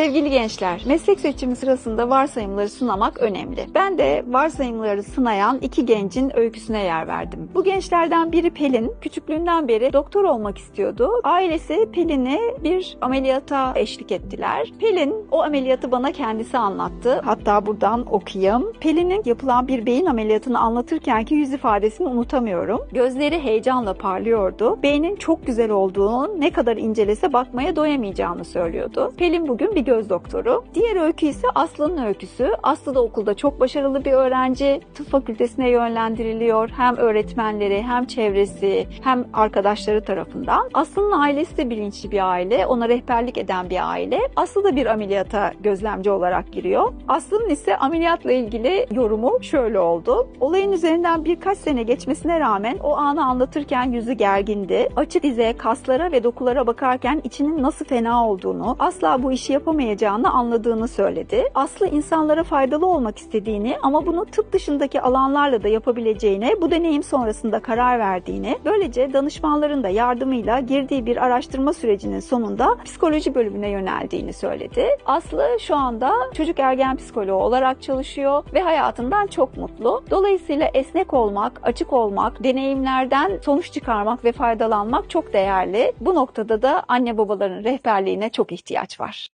Sevgili gençler, meslek seçimi sırasında varsayımları sınamak önemli. Ben de varsayımları sınayan iki gencin öyküsüne yer verdim. Bu gençlerden biri Pelin, küçüklüğünden beri doktor olmak istiyordu. Ailesi Pelin'i bir ameliyata eşlik ettiler. Pelin o ameliyatı bana kendisi anlattı. Hatta buradan okuyayım. Pelin'in yapılan bir beyin ameliyatını anlatırkenki yüz ifadesini unutamıyorum. Gözleri heyecanla parlıyordu. Beynin çok güzel olduğunu, ne kadar incelese bakmaya doyamayacağını söylüyordu. Pelin bugün bir göz doktoru. Diğer öykü ise Aslı'nın öyküsü. Aslı da okulda çok başarılı bir öğrenci. Tıp fakültesine yönlendiriliyor. Hem öğretmenleri hem çevresi hem arkadaşları tarafından. Aslı'nın ailesi de bilinçli bir aile. Ona rehberlik eden bir aile. Aslı da bir ameliyata gözlemci olarak giriyor. Aslı'nın ise ameliyatla ilgili yorumu şöyle oldu. Olayın üzerinden birkaç sene geçmesine rağmen o anı anlatırken yüzü gergindi. Açık dize, kaslara ve dokulara bakarken içinin nasıl fena olduğunu, asla bu işi yapamayacağını anladığını söyledi. Aslı insanlara faydalı olmak istediğini ama bunu tıp dışındaki alanlarla da yapabileceğine bu deneyim sonrasında karar verdiğini, böylece danışmanların da yardımıyla girdiği bir araştırma sürecinin sonunda psikoloji bölümüne yöneldiğini söyledi. Aslı şu anda çocuk ergen psikoloğu olarak çalışıyor ve hayatından çok mutlu. Dolayısıyla esnek olmak, açık olmak, deneyimlerden sonuç çıkarmak ve faydalanmak çok değerli. Bu noktada da anne babaların rehberliğine çok ihtiyaç var.